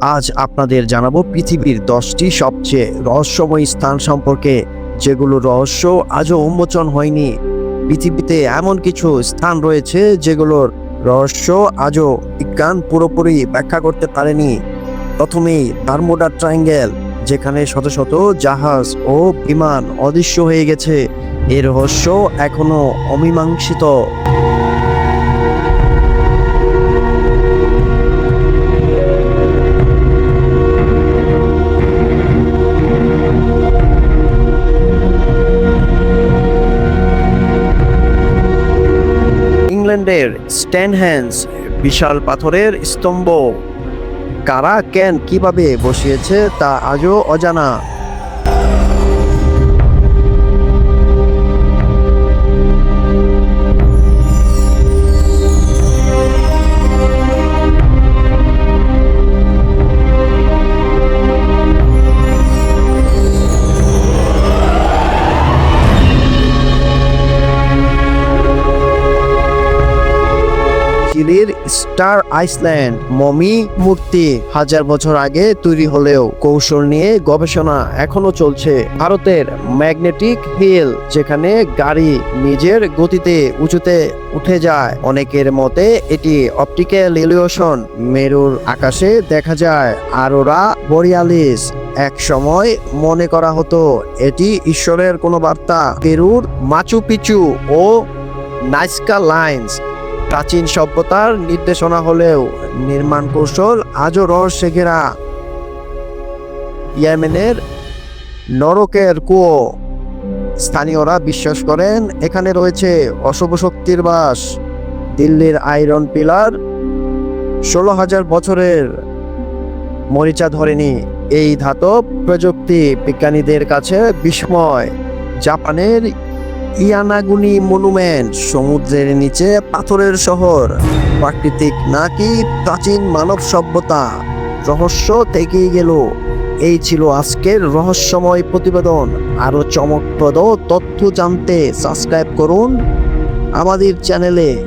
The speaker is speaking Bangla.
আজ আপনাদের জানাব পৃথিবীর দশটি সবচেয়ে রহস্যময় স্থান সম্পর্কে, যেগুলো রহস্য আজও উন্মোচন হয়নি। পৃথিবীতে এমন কিছু স্থান রয়েছে, যেগুলোর রহস্য আজও বিজ্ঞান পুরোপুরি ব্যাখ্যা করতে পারেনি। প্রথমেই বারমুডা ট্রায়াঙ্গেল, যেখানে শত শত জাহাজ ও বিমান অদৃশ্য হয়ে গেছে। এর রহস্য এখনও অমীমাংসিত। ইংল্যান্ডের স্ট্যানহ্যান্স বিশাল পাথরের স্তম্ভ। কারা কেন কীভাবে বসিয়েছে তা আজও অজানা। চিলির স্টার আইসল্যান্ড মমি মূর্তি হাজার বছর আগে তৈরি হলেও কৌশল নিয়ে গবেষণা এখনও চলছে। ভারতের ম্যাগনেটিক হিল যেখানে গাড়ি নিজের গতিতে উঁচুতে উঠে যায়। অনেকের মতে এটি অপটিক্যাল ইলিউশন মেরুর আকাশে দেখা যায়। আরোরা বরিয়ালিস এক সময় মনে করা হতো এটি ঈশ্বরের কোনো বার্তা। পেরুর মাচু পিচু ও নাইস্কা লাইন্স প্রাচীন সভ্যতার নির্দেশনা হলেও নির্মাণ কৌশল আজও রহস্যে ঘেরা। ইয়েমেনের নরকের কুয়ো। স্থানীয়রা বিশ্বাস করেন, এখানে রয়েছে অশুভ শক্তির বাস। দিল্লির আয়রন পিলার, ষোলো হাজার বছরের মরিচা ধরেনি। এই ধাতব প্রযুক্তি বিজ্ঞানীদের কাছে বিস্ময়। জাপানের ইয়ানাগুনি মনুমেন্ট, সমুদ্রের নিচে পাথরের শহর। প্রাকৃতিক নাকি প্রাচীন মানব সভ্যতা? রহস্য থেকেই গেল। এই ছিল আজকের রহস্যময় প্রতিবেদন। আরও চমকপ্রদ তথ্য জানতে সাবস্ক্রাইব করুন আমাদের চ্যানেলে।